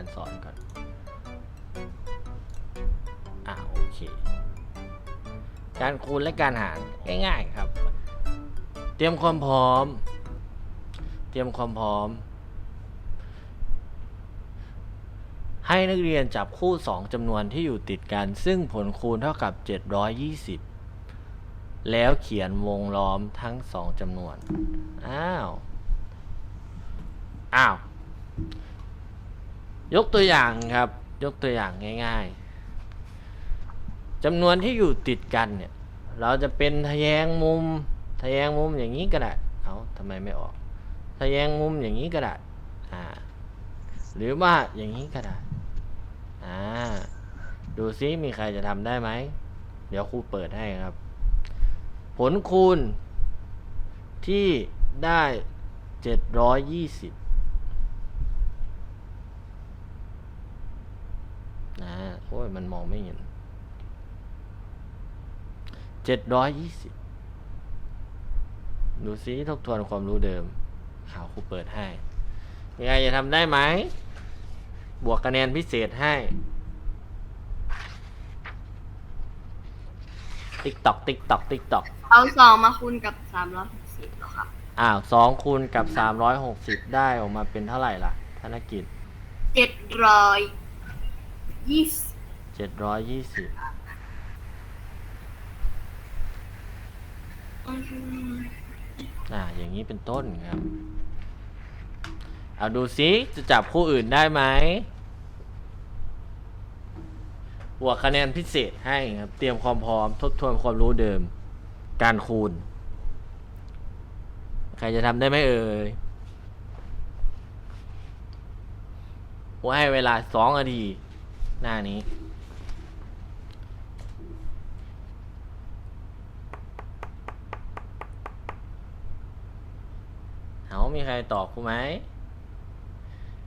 การสอนก่อน อ่าโอเค การคูณและการหารง่ายๆครับ เตรียมความพร้อม เตรียมความพร้อม ให้นักเรียนจับคู่ 2จำนวนที่อยู่ติดกัน ซึ่งผลคูณเท่ากับ 720 แล้วเขียนวงล้อมทั้ง 2จำนวน อ้าว ยกตัวอย่างครับ ยกตัวอย่างง่ายๆจำนวนที่อยู่ติดกันเนี่ย เราจะเป็นทะแยงมุม ทะแยงมุมอย่างนี้ก็ได้เอาทำไมไม่ออก ทะแยงมุมอย่างนี้ก็ได้อ่าหรือว่าอย่างนี้ก็ได้อ่าดูซิมีใครจะทำได้ไหม เดี๋ยวครูเปิดให้ครับ ผลคูณที่ได้ 720 นะโอ้ยมันมองไม่เห็นเจ็ดร้อยยี่สิบดูซิทบทวนความรู้เดิมข่าวครูเปิดให้ยังไงจะทำได้ไหม บวกคะแนนพิเศษให้ ติ๊กตอก ติ๊กตอก ติ๊กตอก เอาสองมาคูณกับสามร้อยหกสิบเหรอครับ อ้าวสองคูณกับสามร้อยหกสิบได้ออกมาเป็นเท่าไหร่ล่ะ ธนกิจเจ็ดร้อย ยี่สิบเจ็ดร้อยยี่สิบอ่า อย่างนี้เป็นต้นครับ เอาดูซิจะจับคู่อื่นได้ไหมบวกคะแนนพิเศษให้ครับ เตรียมความพร้อม ทบทวนความรู้เดิม การคูณ ใครจะทำได้ไหมเอ่ยว่าให้เวลาสองนาที หน้านี้ เอา มีใครตอบครูไหม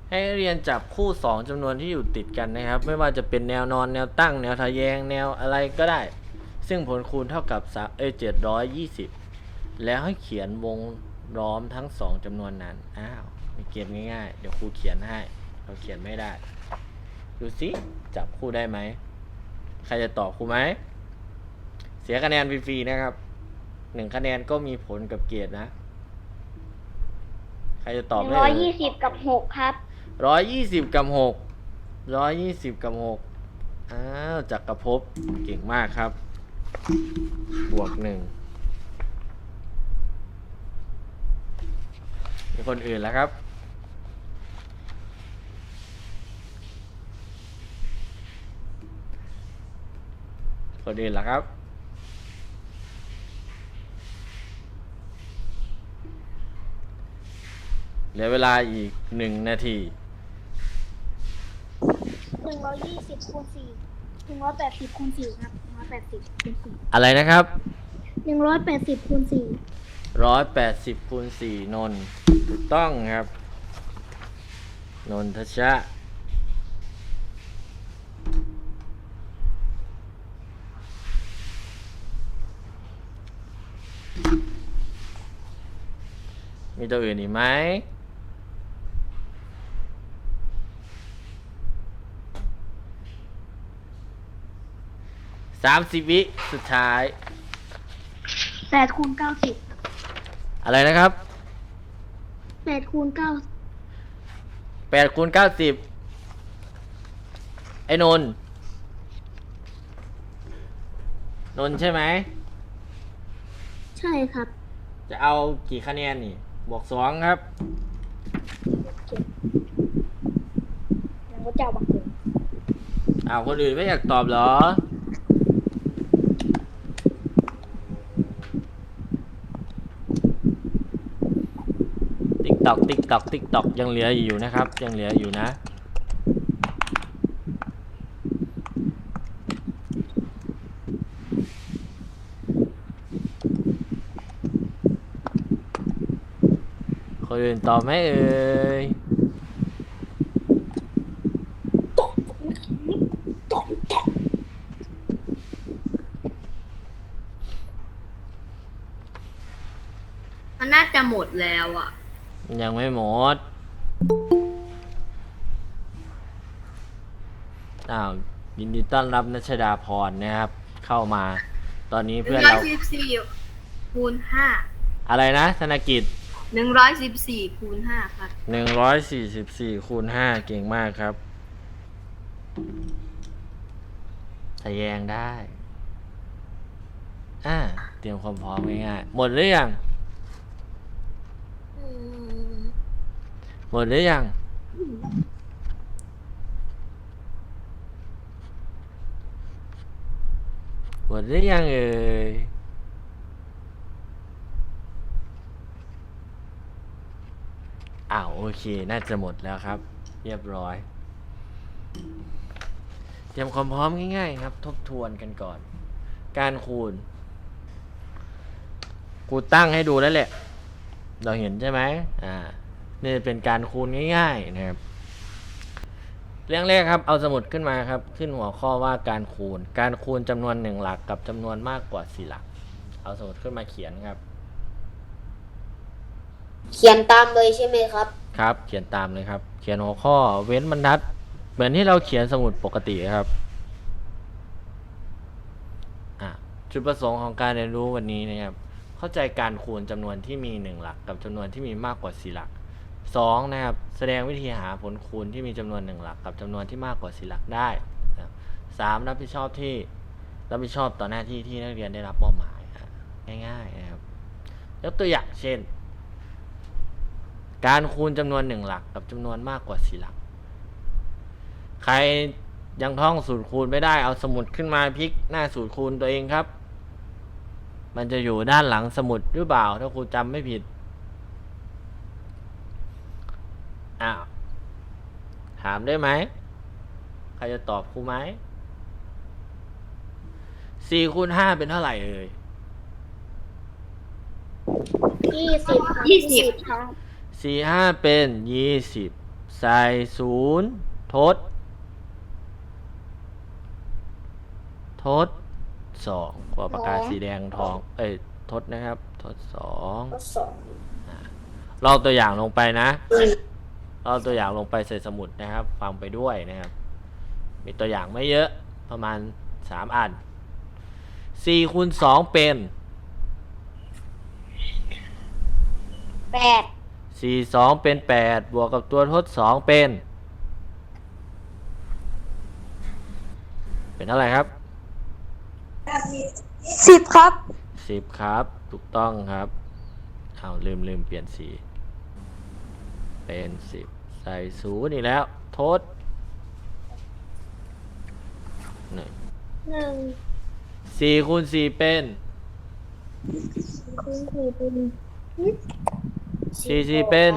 ให้เรียนจับคู่สองจำนวนที่อยู่ติดกันนะครับ ไม่ว่าจะเป็นแนวนอนแนวตั้ง แนวทะแยง แนวอะไรก็ได้ ซึ่งผลคูณเท่ากับเอเจ็ดร้อยยี่สิบแล้วให้เขียนวงล้อมทั้งสองจำนวนนั้น อ้าวมีเกมง่ายๆ เดี๋ยวครูเขียนให้ เราเขียนไม่ได้ ดูสิจับคู่ได้ไหม ใครจะตอบครูไหม เสียคะแนนฟรีๆนะครับหนึ่งคะแนนก็มีผลกับเกรดนะ ใครจะตอบได้ร้อยยี่สิบกับหกครับร้อยยี่สิบกับหกร้อยยี่สิบกับหกอ้าวจักรภพเก่งมากครับ บวกหนึ่งมีคนอื่นแล้วครับ คนอื่นแล้วครับ เหลือเวลาอีกหนึ่งนาที หนึ่งร้อยยี่สิบคูณสี่หนึ่งร้อยแปดสิบคูณสี่ครับหนึ่งร้อยแปดสิบคูณสี่อะไรนะครับหนึ่งร้อยแปดสิบคูณสี่ร้อยแปดสิบคูณสี่นนท์ถูกต้องครับ นนทชะ มีตัวอื่นอีกไหมสามสิบวิสุดท้าย แปดคูณเก้าสิบอะไรนะครับแปดคูณเก้าแปดคูณเก้าสิบไอ้นนท์นนท์ใช่ไหม ใช่ครับ จะเอากี่คะแนนนี่ บวกสองครับแล้วก็จะเอาบักเกินอ้าวคนอื่นไม่อยากตอบเหรอ ติ๊กตอกติ๊กตอกติ๊กตอกยังเหลืออยู่นะครับ ยังเหลืออยู่นะ คนอื่นตอบไหมเอ่ยมันน่าจะหมดแล้วอะ ยังไม่หมด อ้าวยินดีต้อนรับนัชดาพรนะครับ เข้ามา ตอนนี้หนึ่เพื่องนร้อยเราสิบสี่คูณห้าอะไรนะ ธนกิจ หนึ่งร้อยสิบสี่คูณห้าครับ หนึ่งร้อยสี่สิบสี่คูณห้าเก่งมากครับทะแยงได้ อ่า เตรียมความพร้อมง่ายๆหมดหรือยัง หมดหรือยัง หมดหรือยังเอ่ย อ้าวโอเค น่าจะหมดแล้วครับ เรียบร้อย เตรียมความพร้อมง่ายๆ ครับ ทบทวนกันก่อน การคูณ กูตั้งให้ดูแล้วแหละ เราเห็นใช่ไหมอ่า นี่เป็นการคูณง่ายๆนะครับ เรื่องแรกครับ เอาสมุดขึ้นมาครับ ขึ้นหัวข้อว่าการคูณ การคูณจำนวนหนึ่งหลักกับจำนวนมากกว่าสี่หลัก เอาสมุดขึ้นมาเขียนครับ เขียนตามเลยใช่ไหมครับ ครับ เขียนตามเลยครับ เขียนหัวข้อเว้นบรรทัด เหมือนที่เราเขียนสมุดปกติครับอะจุดประสงค์ของการเรียนรู้วันนี้นะครับ เข้าใจการคูณจำนวนที่มีหนึ่งหลัก กับจำนวนที่มีมากกว่าสี่หลักสองนะครับ แสดงวิธีหาผลคูณที่มีจำนวนหนึ่งหลัก กับจำนวนที่มากกว่าสี่หลักได้นะครับสามรับผิดชอบที่รับผิดชอบต่อหน้าที่ที่นักเรียนได้รับมอบหมายอะง่ายๆนะครับยกตัวอย่างเช่น การคูณจำนวนหนึ่งหลักกับจำนวนมากกว่าสี่หลัก ใครยังท่องสูตรคูณไม่ได้เอาสมุดขึ้นมาพลิกหน้าสูตรคูณตัวเองครับ มันจะอยู่ด้านหลังสมุดหรือเปล่า ถ้าครูจำไม่ผิดอ้าวถามได้ไหมใครจะตอบครูไหมสี่คูณห้าเป็นเท่าไหร่เอ่ยยี่สิบยี่สิบครับ สี่ห้าเป็นยี่สิบใส่ศูนย์ทด ทดสองกว่าปากกาสีแดงทอง เอ้ยทดนะครับ ทดสองข้อสองลอกตัวอย่างลงไปนะลอกตัวอย่างลงไปใส่สมุดนะครับ ฟังไปด้วยนะครับ มีตัวอย่างไม่เยอะประมาณสามอันสี่คูณสองเป็นแปด สี่สองเป็นแปดบวกกับตัวทดสองเป็น เป็นเท่าไหร่ครับ สิบครับสิบครับ ถูกต้องครับเอาลืมลืมเปลี่ยนสี เป็นสิบใส่ศูนย์อีกแล้ว ทดหนึ่งหนึ่งสี่คูณสี่เป็น คูณสี่เป็น สี่สี่เป็น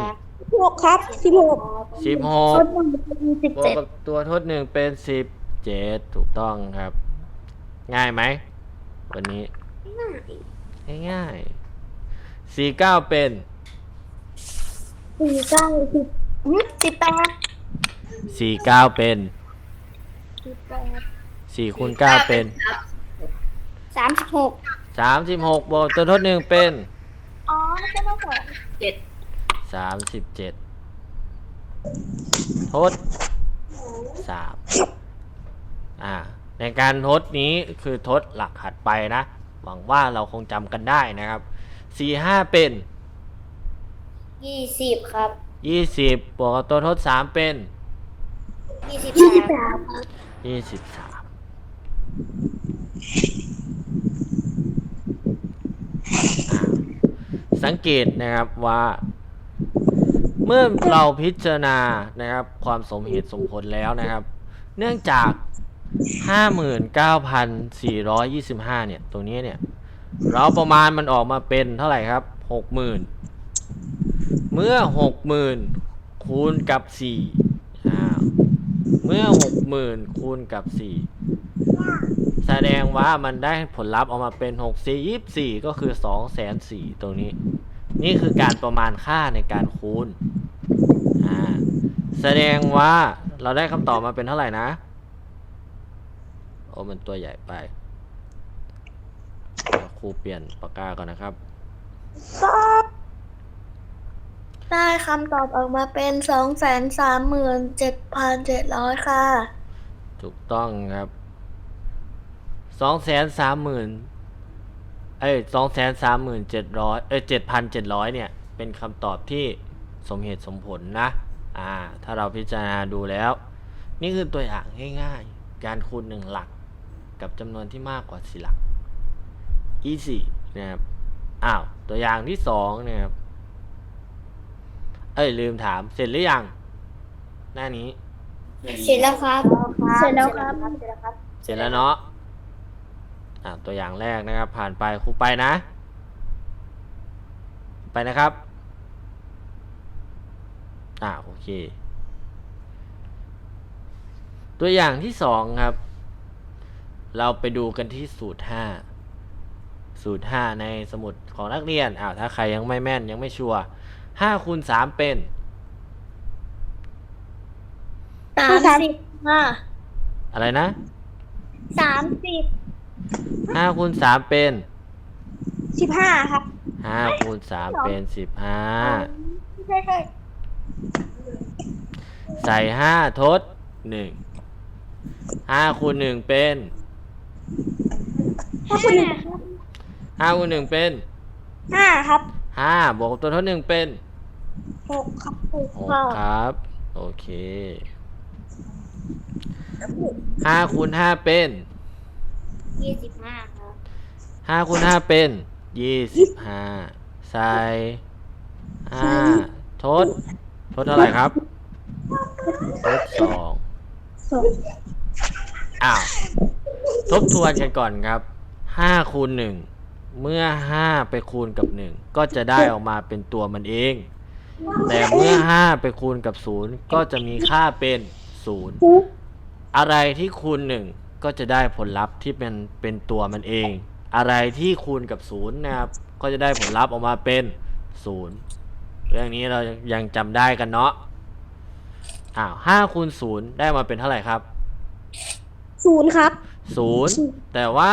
หกครับสิบหกสิบหทกดหนึ่งเป็นสิบบวกเจ็ดกับตัวทดหนึ่งเป็นสิบเจ็ดถูกต้องครับ ง่ายไหมวันนี้ง่ายๆสี่เก้าเป็นสี่เก้าสิบอืมสิบแปดสี่เก้าเป็นสิบแปดสี่คูณเก้าเป็นสามสิบหกสามสิบหกบวกตัวทดหนึ่งเป็น อ๋อไม่ใช่ข้อสองเจ็ด สามสิบเจ็ดทดสามอ่า ในการทดนี้คือทดหลักหัดไปนะ หวังว่าเราคงจำกันได้นะครับสี่ห้าเป็นยี่สิบครับยี่สิบบวกกับตัวทดสามเป็นยี่สิบยี่สิบสามสามยี่สิบสามสังเกตนะครับว่า เมื่อเราพิจารณานะครับ ความสมเหตุสมผลแล้วนะครับ เนื่องจาก 59,425 เนี่ยตรงนี้เนี่ย เราประมาณมันออกมาเป็นเท่าไหร่ครับ 60,000 เมื่อ 60,000 คูณกับ 4อ้าเมื่อ 60,000 คูณกับ 4 แสดงว่ามันได้ผลลัพธ์ออกมาเป็น 6 4 24 ก็คือ 2 4 0 0 0ตรงนี้ นี่คือการประมาณค่าในการคูณอ่าแสดงว่าเราได้คำตอบมาเป็นเท่าไหร่นะ โอ้มันตัวใหญ่ไปเดี๋ยวครูเปลี่ยนปากกาก่อนนะครับ ได้คำตอบออกมาเป็นสองแสนสามหมื่นเจ็ดพันเจ็ดร้อยค่ะ ถูกต้องครับสองแสนสามหมื่น เอ้ยสองแสนสามหมื่นเจ็ดร้อยเอ้ยเจ็ดพันเจ็ดร้อยเนี่ย เป็นคำตอบที่สมเหตุสมผลนะ อ่า ถ้าเราพิจารณาดูแล้ว นี่คือตัวอย่างง่ายๆ การคูณหนึ่งหลัก กับจำนวนที่มากกว่าสี่หลัก easy นะครับ อ้าว ตัวอย่างที่สองนะครับ เอ้ย ลืมถาม เสร็จหรือยัง หน้านี้ เสร็จแล้วครับ เสร็จแล้วครับ เสร็จแล้วครับเสร็จแล้วเนาะ อ่าตัวอย่างแรกนะครับ ผ่านไปครูไปนะ ไปนะครับ อ่าโอเค ตัวอย่างที่สองครับ เราไปดูกันที่สูตรห้าสูตรห้าในสมุดของนักเรียนอ้าวถ้าใครยังไม่แม่นยังไม่ชัวร์ห้าคูณสามเป็นสามสิบค่ะอะไรนะสามสิบ ห้าคูณสามเป็นสิบห้าครับห้าคูณสามเป็นสิบห้าใช่ใช่ใส่ห้าทดหนึ่งห้าคูณหนึ่งเป็นห้าคุณหนึ่งครับห้าคูณหนึ่งเป็นห้าครับห้าบวกกับตัวทดหนึ่งเป็นหกครับหกหกครับ โอเคห้าคูณห้าเป็น ยี่สิบห้าครับห้าคูณห้าเป็นยี่สิบห้าใส่ห้าทด ทดเท่าไหร่ครับ ทดสองสองอ้าวทบทวนกันก่อนครับห้าคูณหนึ่งเมื่อห้าไปคูณกับหนึ่งก็จะได้ออกมาเป็นตัวมันเอง แต่เมื่อห้าไปคูณกับศูนย์ก็จะมีค่าเป็นศูนย์อะไรที่คูณหนึ่ง ก็จะได้ผลลัพธ์ที่เป็นเป็นตัวมันเอง อะไรที่คูณกับศูนย์นะครับก็จะได้ผลลัพธ์ออกมาเป็นศูนย์เรื่องนี้เรายังจำได้กันเนาะอ้าวห้าคูณศูนย์ได้มาเป็นเท่าไหร่ครับศูนย์ครับศูนย์แต่ว่า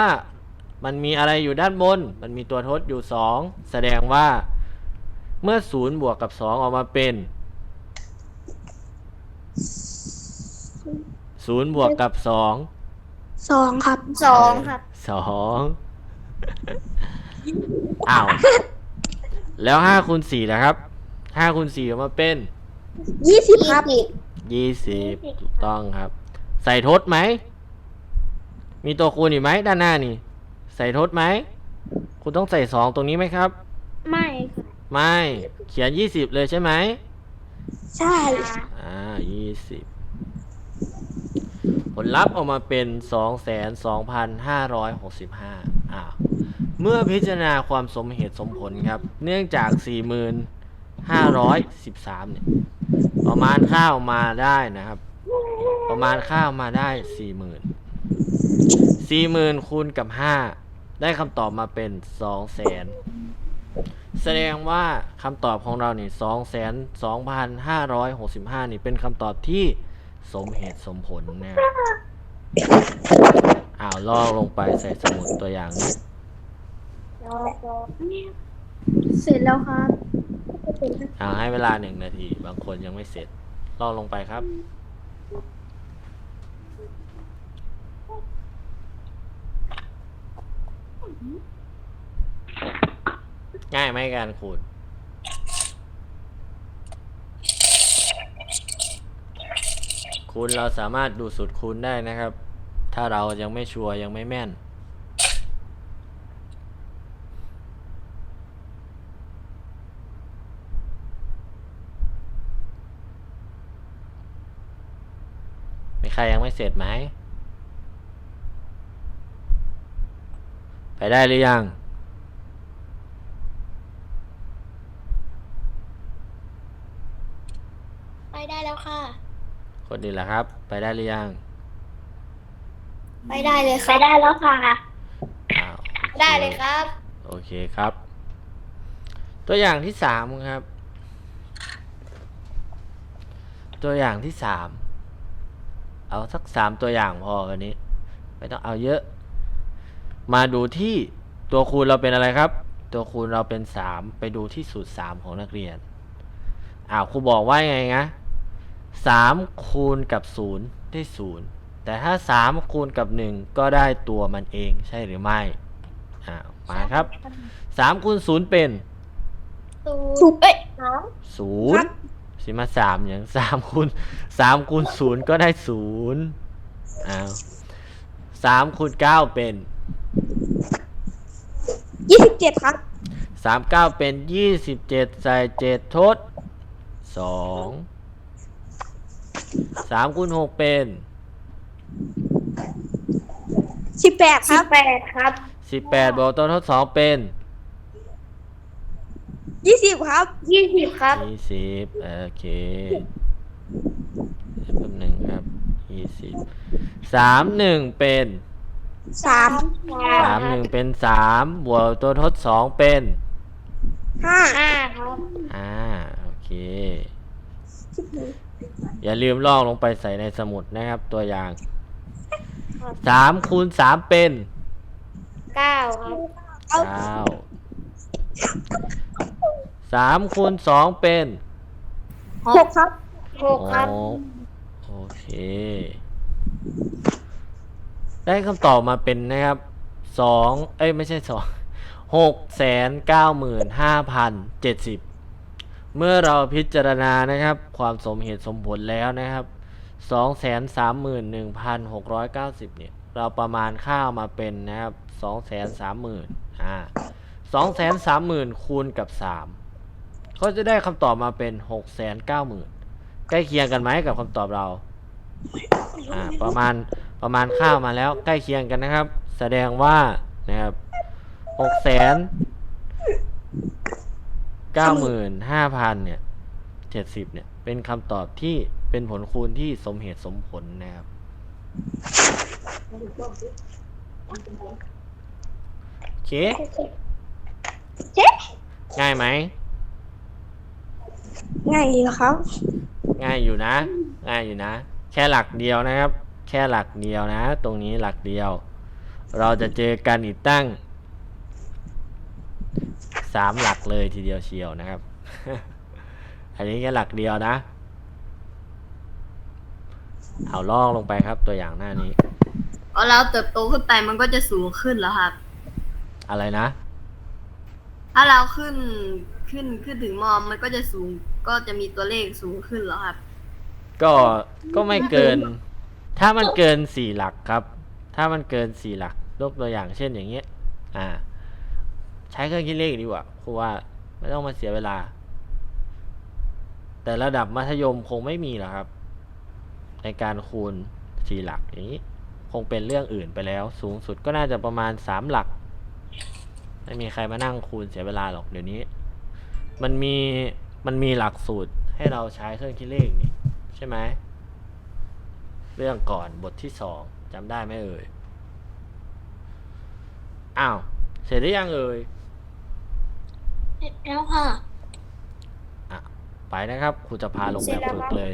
มันมีอะไรอยู่ด้านบน มันมีตัวทดอยู่สองแสดงว่าเมื่อศูนย์บวกกับสองออกมาเป็นศูนย์บวกกับสอง สองครับสองครับ สองอ้าวแล้วห้าคูณสี่นะครับห้าคูณสี่ออกมาเป็นยี่สิบครับยี่สิบถูกต้องครับ ใส่ทดไหม มีตัวคูณอีกไหมด้านหน้านี่ ใส่ทดไหม คุณต้องใส่สองตรงนี้ไหมครับ ไม่ค่ะไม่ เขียนยี่สิบเลยใช่ไหม ใช่ อ่ายี่สิบ ผลลัพธ์ออกมาเป็นสองแสนสองพันห้าร้อยหกสิบห้าอ้าวเมื่อพิจารณาความสมเหตุสมผลครับ เนื่องจากสี่หมื่นห้าร้อยสิบสามเนี่ยประมาณค่าออกมาได้นะครับ ประมาณค่าออกมาได้สี่หมื่นสี่หมื่นคูณกับห้าได้คำตอบมาเป็นสองแสนแสดงว่าคำตอบของเรานี่สองแสนสองพันห้าร้อยหกสิบห้านี่เป็นคำตอบที่ สมเหตุสมผลนะครับอ้าวลอกลงไปใส่สมุดตัวอย่างนี้เสร็จแล้วครับอ่าให้เวลาหนึ่งนาที บางคนยังไม่เสร็จ ลอกลงไปครับง่ายไหมการขูด คูณเราสามารถดูสูตรคูณได้นะครับ ถ้าเรายังไม่ชัวร์ยังไม่แม่น มีใครยังไม่เสร็จไหม ไปได้หรือยัง ไปได้แล้วค่ะ คนดีแล้วครับ ไปได้หรือยังไปได้เลยคไปรับได้แล้วค่ะ อ้าวโอคได้เลยครับ โอเคครับ ตัวอย่างที่สามครับ ตัวอย่างที่สามเอาสักสามตัวอย่างพอวันนี้ ไม่ต้องเอาเยอะ มาดูที่ตัวคูณเราเป็นอะไรครับ ตัวคูณเราเป็นสามไปดูที่สูตรสามของนักเรียนอ้าวครูบอกว่าไงนะ สามคูณกับศูนย์ได้ศูนย์แต่ถ้าสามคูณกับหนึ่งก็ได้ตัวมันเองใช่หรือไม่อ่ามาครับสามคูณศูนย์เป็น ศูนถูกย์เอ้ยสองศูครันย์บสิมาสามอย่างสามคูณสามคูณศูนย์ก็ได้ศูนย์อ้าวสามคูณเก้าเป็น ยี่สิบเจ็ดครับสามเก้าเป็นยี่สิบเจ็ดใส่เจ็ดทดสอง สามคูณหกเป็นสิบแปดคสิรับบแปดครับสิบแปดบวกตัวทดสองเป็นยี่สิบครับยี่สิบครับยี่สิบโอเคแป๊บหนึ่งครับยี่สิบสามหนึ่งเป็นสามสามหนึ่งเป็นสามบวกตัวทดสองเป็นห้าห้าครับอ่าโอเคสิบหนึ่ง อย่าลืมลอกลงไปใส่ในสมุดนะครับ ตัวอย่างสามคูณสามเป็นเก้าครับเก้าสามคูณสองเป็นหกครับหกครับโอ้โอเค ได้คำตอบมาเป็นนะครับสองเอ้ยไม่ใช่สองหกแสนเก้าหมื่นห้าพันเจ็ดสิบ เมื่อเราพิจารณานะครับ ความสมเหตุสมผลแล้วนะครับสองแสนสามหมื่นหนึ่งพันหกร้อยเก้าสิบเนี่ย เราประมาณค่ามาเป็นนะครับสองแสนสามหมื่นอ่าสองแสนสามหมื่นคูณกับสามก็จะได้คำตอบมาเป็นหกแสนเก้าหมื่นใกล้เคียงกันไหมกับคำตอบเราอ่าประมาณประมาณค่ามาแล้วใกล้เคียงกันนะครับ แสดงว่านะครับหกแสน เก้าหมื่นห้าพันเนี่ยเจ็ดสิบเนี่ย เป็นคำตอบที่เป็นผลคูณที่สมเหตุสมผลนะครับ โอเค เจ๊ง่ายไหม ง่ายอยู่ครับ ง่ายอยู่นะ ง่ายอยู่นะ แค่หลักเดียวนะครับ แค่หลักเดียวนะ ตรงนี้หลักเดียว เราจะเจอกันอีกตั้ง สามหลักเลยทีเดียวเชียวนะครับ อันนี้แค่หลักเดียวนะ เอาลอกลงไปครับตัวอย่างหน้านี้พอเราเติบโตขึ้นไปมันก็จะสูงขึ้นแล้วครับ อะไรนะ ถ้าเราขึ้นขึ้นขึ้นถึงมอมันก็จะสูงก็จะมีตัวเลขสูงขึ้นแล้วครับ ก็ก็ไม่เกิน ถ้ามันเกินสี่หลักครับ ถ้ามันเกินสี่หลักยกตัวอย่างเช่นอย่างเงี้ย อ่า ใช้เครื่องคิดเลขดีกว่าครูว่าไม่ต้องมาเสียเวลา แต่ระดับมัธยมคงไม่มีหรอกครับ ในการคูณสี่หลักอย่างนี้ คงเป็นเรื่องอื่นไปแล้ว สูงสุดก็น่าจะประมาณสามหลัก ไม่มีใครมานั่งคูณเสียเวลาหรอกเดี๋ยวนี้ มันมีมันมีหลักสูตรให้เราใช้เครื่องคิดเลขนี่ใช่ไหมเรื่องก่อนบทที่สองจำได้ไหมเอ่ย อ้าว เสร็จหรือยังเอ่ย แล้วค่ะอะ ไปนะครับครูจะพาลงแบบฝึกเลย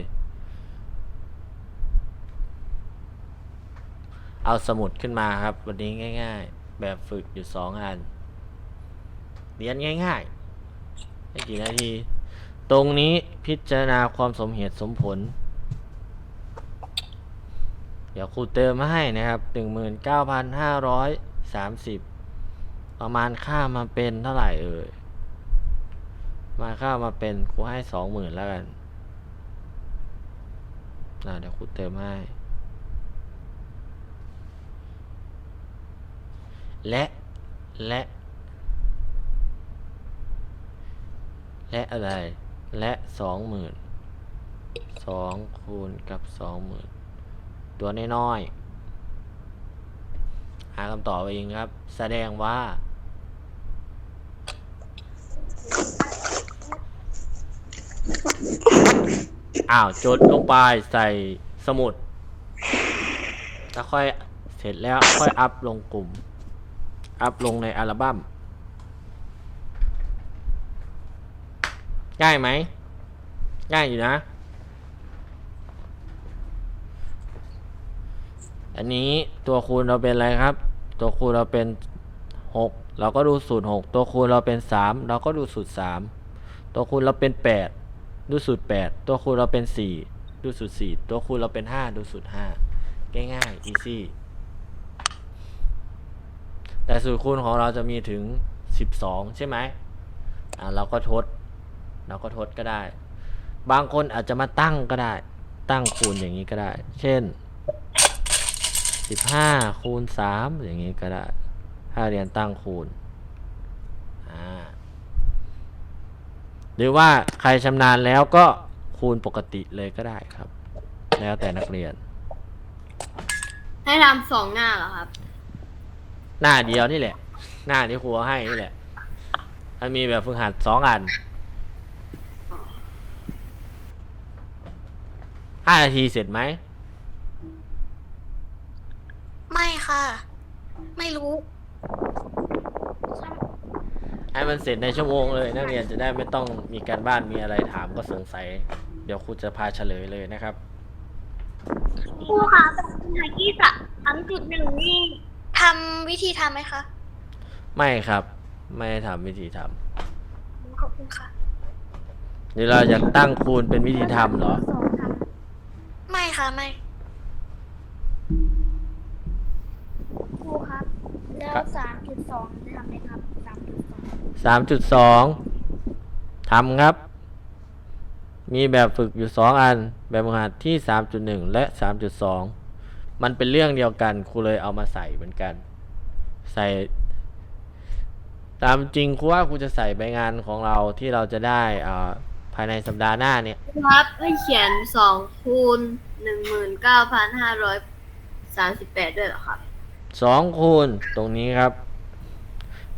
เอาสมุดขึ้นมาครับ วันนี้ง่าย ๆ แบบฝึกอยู่สองอัน เรียนง่ายๆไม่กี่นาที ตรงนี้พิจารณาความสมเหตุสมผล เดี๋ยวครูเติมมาให้นะครับหนึ่งหมื่นเก้าพันห้าร้อยสามสิบประมาณค่ามาเป็นเท่าไหร่เอ่ย มาค่ามาเป็นครูให้สองหมื่นแล้วกันอ่าเดี๋ยวครูเติมให้ และ และ และอะไร และสองหมื่นสองคูณกับสองหมื่นตัวน้อยๆหาคำตอบเองครับ แสดงว่า อ้าวจดลงไปใส่สมุด แล้วค่อยเสร็จแล้วค่อยอัพลงกลุ่ม อัพลงในอัลบั้มง่ายไหมง่ายอยู่นะ อันนี้ตัวคูณเราเป็นอะไรครับ ตัวคูณเราเป็นหกเราก็ดูสูตรหกตัวคูณเราเป็นสามเราก็ดูสูตรสามตัวคูณเราเป็นแป ดูสูตรแปดตัวคูณเราเป็นสี่ดูสูตรสี่ตัวคูณเราเป็นห้าดูสูตรห้าง่ายๆ easy แต่สูตรคูณของเราจะมีถึง 12 ใช่ไหมอ่าเราก็ทด เราก็ทดก็ได้ บางคนอาจจะมาตั้งก็ได้ ตั้งคูณอย่างนี้ก็ได้ เช่น 15 คูณ 3 อย่างนี้ก็ได้ ถ้าเรียนตั้งคูณ อ่า หรือว่าใครชำนาญแล้วก็คูณปกติเลยก็ได้ครับ แล้วแต่นักเรียน ให้ทำสองหน้าเหรอครับ หน้าเดียวนี่แหละ หน้าที่ครูเอาให้นี่แหละมันมีแบบฝึกหัดสองอันห้านาทีเสร็จไหม ไม่ค่ะ ไม่รู้ ให้มันเสร็จในชั่วโมงเลยนักเรียนจะได้ไม่ต้องมีการบ้านมีอะไรถามก็สงสัย เดี๋ยวครูจะพาเฉลยเลยนะครับครูคะปัญหาที่สามจุดหนึ่งนี่ทำวิธีทำไหมคะ ไม่ครับ ไม่ได้ทำวิธีทขอบคุณค่ะำหรือเราอยากตั้งคูณเป็นวิธีทำเหรอสองทไม่ค่ะไม่ำครูครับ แล้วสามจุดสองจะทำไหมครับ 3.2ทำครับ มีแบบฝึกอยู่ 2 อัน แบบฝึกหัดที่ 3.1 และ 3.2 มันเป็นเรื่องเดียวกันครูเลยเอามาใส่เหมือนกัน ใส่ ตามจริงครูว่าครูจะใส่ใบงานของเราที่เราจะได้อ่าภายในสัปดาห์หน้าเนี่ย ครับให้เขียน2คูณ19,538 ด้วยเหรอครับ 2คูณตรงนี้ครับ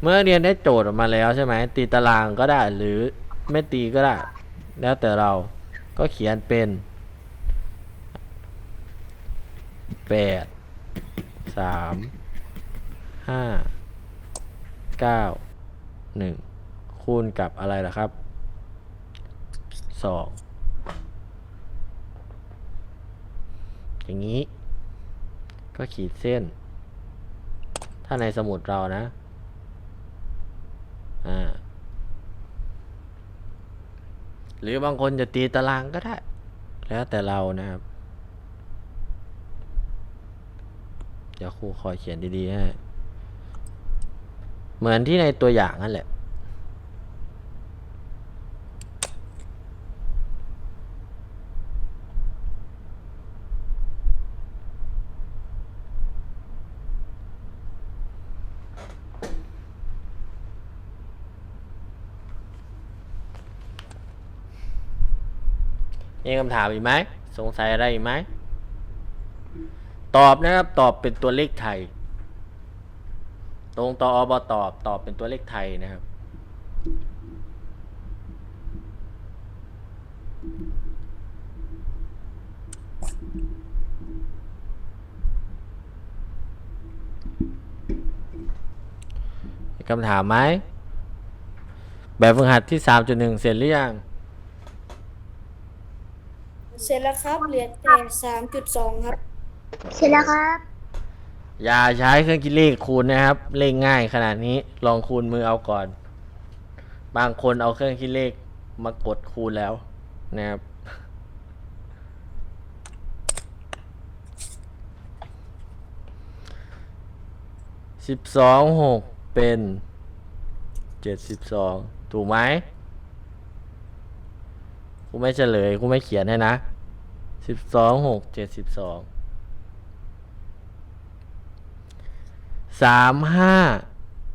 เมื่อเรียนได้โจทย์ออกมาแล้วใช่ไหมตีตารางก็ได้หรือไม่ตีก็ได้ แล้วแต่เราก็เขียนเป็นแปดสามห้าเก้าหนึ่งคูณกับอะไรล่ะครับสองอย่างนี้ ก็ขีดเส้น ถ้าในสมุดเรานะ อ่าหรือบางคนจะตีตารางก็ได้ แล้วแต่เรานะครับเดี๋ยวครูคอยเขียนดีๆให้เหมือนที่ในตัวอย่างนั่นแหละ มีคำถามอีกไหมสงสัยอะไรอีกไหมตอบนะครับตอบเป็นตัวเลขไทย ตรงต่ออบตอบตอบเป็นตัวเลขไทยนะครับคำถามไหม แบบฝึกหัดที่ 3.1 เสร็จหรือยัง เสร็จแล้วครับเหลือแต่สามจุดสองครับ เสร็จแล้วครับ อย่าใช้เครื่องคิดเลขคูณนะครับ เลขง่ายขนาดนี้ลองคูณมือเอาก่อน บางคนเอาเครื่องคิดเลขมากดคูณแล้วนะครับสิบสองหกเป็นเจ็ดสิบสองถูกไหมกูไม่เฉลยกูไม่เขียนให้นะ สิบสองหกเจ็ดสิบสองสามห้า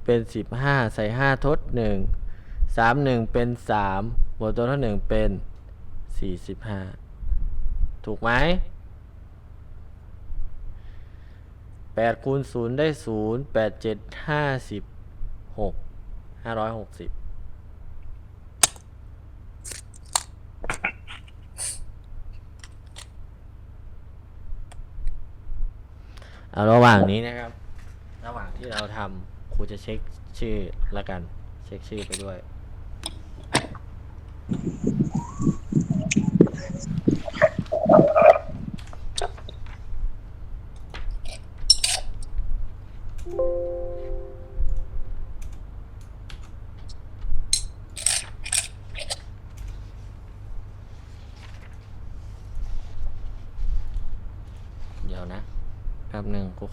เป็นสิบห้าใส่ห้าทดหนึ่งสามหนึ่งเป็นสามบวกตัวท่หนึ่งเป็นสี่สิบห้าถูกไหมแปดคูณศูนย์ได้ศูนย์แปดเจ็ดห้าสิบหกห้าร้อยหกสิบ เอาระหว่างนี้นะครับ ระหว่างที่เราทำครูจะเช็คชื่อละกัน เช็คชื่อไปด้วย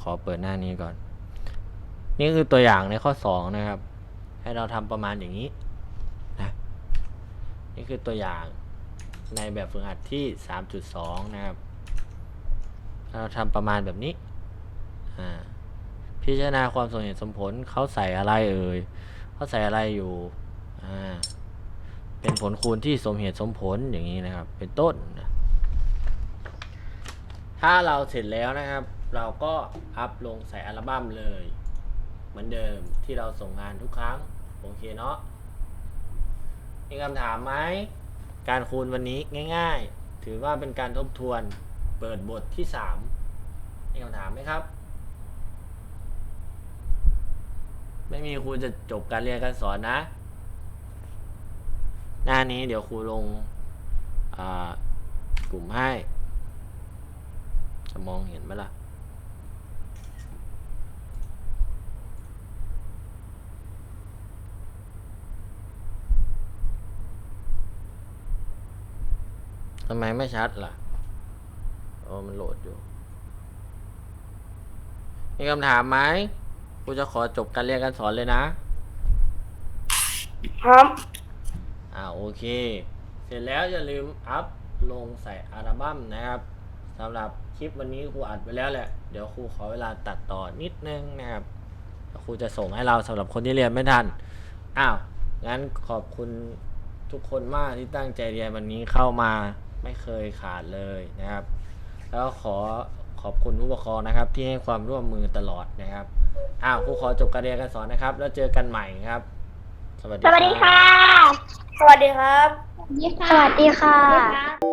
ขอเปิดหน้านี้ก่อน นี่คือตัวอย่างในข้อสองนะครับ ให้เราทำประมาณอย่างนี้นะนี่คือตัวอย่างในแบบฝึกหัดที่ 3.2 นะครับ เราทำประมาณแบบนี้พิจารณาความสมเหตุสมผลเขาใส่อะไรเอ่ยเขาใส่อะไรอยู่เป็นผลคูณที่สมเหตุสมผลอย่างนี้นะครับ เป็นต้นถ้าเราเสร็จแล้วนะครับ เราก็อัพลงใส่อัลบั้มเลย เหมือนเดิมที่เราส่งงานทุกครั้ง โอเคเนาะมีคำถามไหมการคูณวันนี้ง่าย ๆ ถือว่าเป็นการทบทวนเปิดบทที่สามมีคำถามไหมครับ ไม่มีครูจะจบการเรียนการสอนนะ หน้านี้เดี๋ยวครูลงกลุ่มให้ จะมองเห็นไหมล่ะ ทำไมไม่ชัดล่ะโอ้มันโหลดอยู่ มีคำถามไหมกูจะขอจบการเรียนการสอนเลยนะ ครับ อ่าโอเค เสร็จแล้วอย่าลืมอัพลงใส่อัลบั้มนะครับสำหรับคลิปวันนี้ครูอัดไปแล้วแหละ เดี๋ยวครูขอเวลาตัดต่อนิดนึงนะครับแล้วครูจะส่งให้เราสำหรับคนที่เรียนไม่ทัน อ้าว งั้นขอบคุณทุกคนมากที่ตั้งใจเรียนวันนี้เข้ามา ไม่เคยขาดเลยนะครับ แล้วขอขอบคุณผู้ปกครองนะครับ ที่ให้ความร่วมมือตลอดนะครับอ้าวครูขอจบการเรียนการสอนนะครับ แล้วเจอกันใหม่ครับ สวัสดีสวัสดีรับ ค่ะ สวัสดีครับ สวัสดีค่ะ